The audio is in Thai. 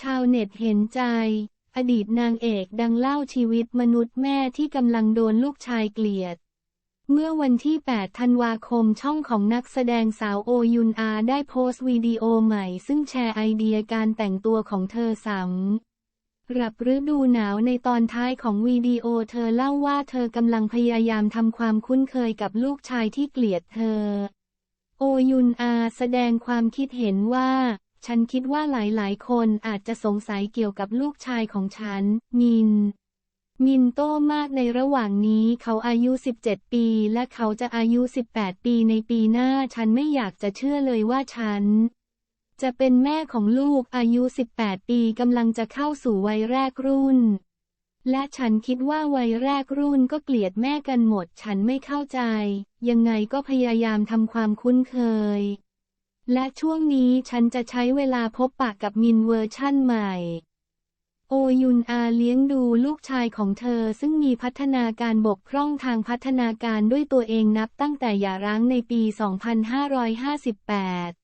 ชาวเน็ตเห็นใจ อดีตนางเอกดังเล่าชีวิตมนุษย์แม่ที่กำลังโดนลูกชายเกลียด เมื่อวันที่ 8 ธันวาคมช่องของนักแสดงสาวโอยุนอาได้โพสต์วิดีโอใหม่ ซึ่งแชร์ไอเดียการแต่งตัวของเธอสำหรับฤดูหนาวในตอนท้ายของวิดีโอเธอเล่าว่าเธอกำลังพยายามทำความคุ้นเคยกับลูกชายที่เกลียดเธอ โอยุนอาแสดงความคิดเห็นว่า ฉันคิดว่าหลายๆ คนอาจจะสงสัยเกี่ยวกับลูกชายของฉัน มิน มินโตมากในระหว่างนี้เขาอายุ 17 ปี และเขาจะอายุ 18 ปีในปีหน้า ฉันไม่อยากจะเชื่อเลยว่าฉัน จะเป็นแม่ของลูกอายุ 18 ปีกำลังจะเข้าสู่วัยแรกรุ่น และฉันคิดว่าวัยแรกรุ่นก็เกลียดแม่กันหมด ฉันไม่เข้าใจ ยังไงก็พยายามทำความคุ้นเคย และช่วงนี้ฉันจะใช้เวลาพบปะกับมินเวอร์ชั่นใหม่ โอยุนอาเลี้ยงดูลูกชายของเธอซึ่งมีพัฒนาการบกพร่องทางพัฒนาการด้วยตัวเองนับตั้งแต่หย่าร้างในปี 2558